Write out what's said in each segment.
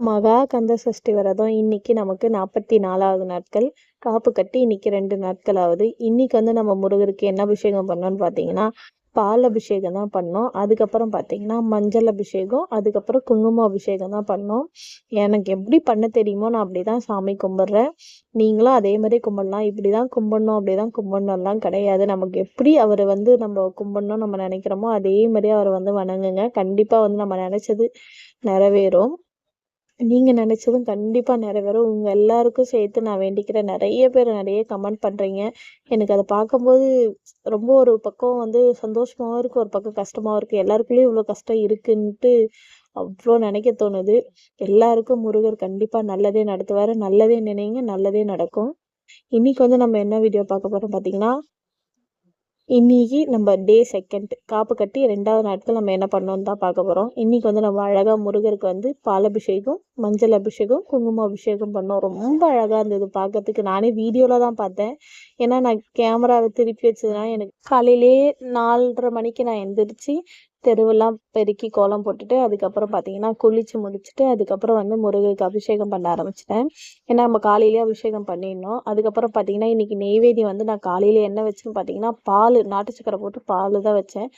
மகா கந்த சஷ்டி விரதம். இன்னைக்கு நமக்கு நாற்பத்தி நாலாவது நாட்கள். காப்பு கட்டி இன்னைக்கு ரெண்டு நாட்கள் ஆகுது இன்னைக்கு வந்து நம்ம முருகருக்கு என்ன அபிஷேகம் பண்ணோம்னு பார்த்தீங்கன்னா பால் அபிஷேகம் தான் பண்ணோம். அதுக்கப்புறம் பார்த்தீங்கன்னா மஞ்சள் அபிஷேகம். அதுக்கப்புறம் குங்கும அபிஷேகம் தான் பண்ணோம். எனக்கு எப்படி பண்ண தெரியுமோ நான் அப்படி தான் சாமி கும்பிட்றேன். நீங்களும் அதே மாதிரி கும்பிடலாம். இப்படி தான் கும்பிடணும் அப்படி தான் கும்பிடணும்லாம் கிடையாது. நமக்கு எப்படி அவர் வந்து நம்ம கும்பிடணும் நம்ம நினைக்கிறோமோ அதே மாதிரி அவர் வந்து வணங்குங்க. கண்டிப்பாக வந்து நம்ம நினச்சது நிறைவேறும். நீங்கள் நினச்சதும் கண்டிப்பாக நிறைவேறும். உங்கள் எல்லாருக்கும் சேர்த்து நான் வேண்டிக்கிறேன். நிறைய பேர் நிறைய கமெண்ட் பண்ணுறீங்க எனக்கு அதை பார்க்கும்போது ரொம்ப ஒரு பக்கம் வந்து சந்தோஷமாகவும் இருக்குது ஒரு பக்கம் கஷ்டமாகவும் இருக்குது எல்லாருக்குள்ளேயும் இவ்வளோ கஷ்டம் இருக்குன்ட்டு அவ்வளோ நினைக்க தோணுது. எல்லாருக்கும் முருகர் கண்டிப்பாக நல்லதே நடத்துவார் நல்லதே நினைங்க, நல்லதே நடக்கும். இன்னைக்கு வந்து நம்ம என்ன வீடியோ பார்க்க போகிறோம் பார்த்தீங்கன்னா இன்னைக்கு நம்ம டே செகண்ட் காப்பு கட்டி ரெண்டாவது நாட்கள் நம்ம என்ன பண்ணோம்னு தான் பார்க்க போகிறோம் இன்றைக்கி வந்து நம்ம அழகாக முருகருக்கு வந்து பால் அபிஷேகம் மஞ்சள் அபிஷேகம் குங்கும அபிஷேகம் பண்ணோம். ரொம்ப அழகாக இருந்தது பார்க்கறதுக்கு. நானே வீடியோவில் தான் பார்த்தேன். ஏன்னா நான் கேமராவை திருப்பி வச்சதுனால எனக்கு காலையிலே நாலரை மணிக்கு நான் எந்திரிச்சு தெருவெல்லாம் பெருக்கி கோலம் போட்டுட்டு அதுக்கப்புறம் பார்த்தீங்கன்னா குளிச்சு முடிச்சுட்டு அதுக்கப்புறம் வந்து முருகைக்கு அபிஷேகம் பண்ண ஆரம்பிச்சிட்டேன். ஏன்னா நம்ம காலையிலேயே அபிஷேகம் பண்ணிடணும். அதுக்கப்புறம் பார்த்தீங்கன்னா இன்றைக்கி நெய்வேதியம் வந்து நான் காலையில் என்ன வச்சேன்னு பார்த்தீங்கன்னா பால் நாட்டு சக்கரை போட்டு பால் தான் வச்சேன்.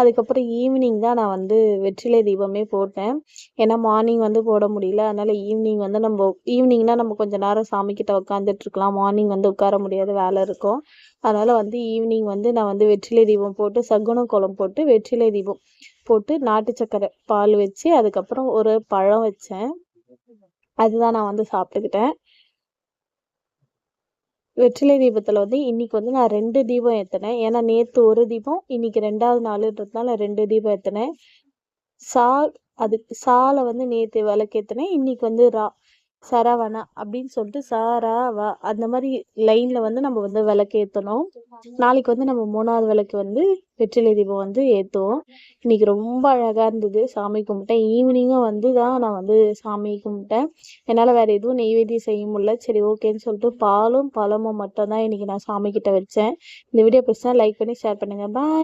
அதுக்கப்புறம் ஈவினிங் தான் நான் வந்து வெற்றிலை தீபமே போட்டேன். ஏன்னா மார்னிங் வந்து போட முடியல. அதனால் ஈவினிங் வந்து நம்ம ஈவினிங்னா நம்ம கொஞ்சம் நேரம் சாமிக்கிட்ட உட்காந்துட்டு இருக்கலாம். மார்னிங் வந்து உட்கார முடியாத வேலை இருக்கும். அதனால் வந்து ஈவினிங் வந்து நான் வந்து வெற்றிலை தீபம் போட்டு சகுன கோலம் போட்டு வெற்றிலை தீபம் போட்டு நாட்டு சக்கரை பால் வச்சு அதுக்கப்புறம் ஒரு பழம் வச்சேன். அதுதான் நான் வந்து சாப்பிட்டுக்கிட்டேன். வெற்றிலை தீபத்தில் வந்து இன்னைக்கு வந்து நான் ரெண்டு தீபம் ஏற்றினேன் ஏன்னா நேற்று ஒரு தீபம் இன்னைக்கு ரெண்டாவது நாளுன்றதுனால ரெண்டு தீபம் ஏற்றினேன் சா அது சாலை வந்து நேற்று விளக்கேற்றினேன் இன்னைக்கு வந்து ரா சரவணா அப்படின்னு சொல்லிட்டு சாராவா அந்த மாதிரி லைன்ல வந்து நம்ம வந்து விளக்கு ஏற்றணும் நாளைக்கு வந்து நம்ம மூணாவது விளக்கு வந்து வெற்றிலை தீபம் வந்து ஏற்றுவோம் இன்னைக்கு ரொம்ப அழகாக இருந்தது. சாமி கும்பிட்டேன். ஈவினிங்கும் வந்து தான் நான் வந்து சாமி கும்பிட்டேன். என்னால் வேறு எதுவும் நெய்வேத்தியம் செய்ய முடியல. சரி ஓகேன்னு சொல்லிட்டு பாலும் பழமும் மட்டும்தான் இன்னைக்கு நான் சாமி கிட்ட வச்சேன். இந்த வீடியோ பிடிச்சா லைக் பண்ணி ஷேர் பண்ணுங்கள் பாய்